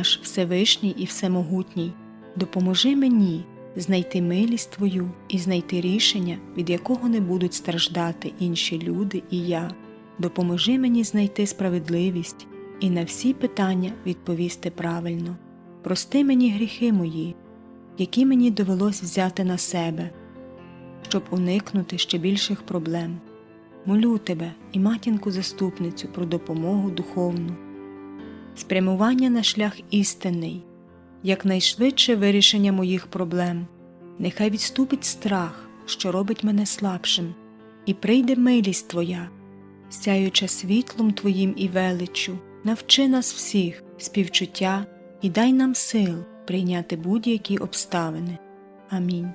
наш Всевишній і Всемогутній, допоможи мені знайти милість Твою і знайти рішення, від якого не будуть страждати інші люди і я. Допоможи мені знайти справедливість і на всі питання відповісти правильно. Прости мені гріхи мої, які мені довелось взяти на себе, щоб уникнути ще більших проблем. Молю тебе і матінку заступницю про допомогу духовну, спрямування на шлях істинний, якнайшвидше вирішення моїх проблем. Нехай відступить страх, що робить мене слабшим, і прийде милість Твоя, сяюча світлом Твоїм і величчю, навчи нас всіх співчуття і дай нам сил прийняти будь-які обставини. Амінь.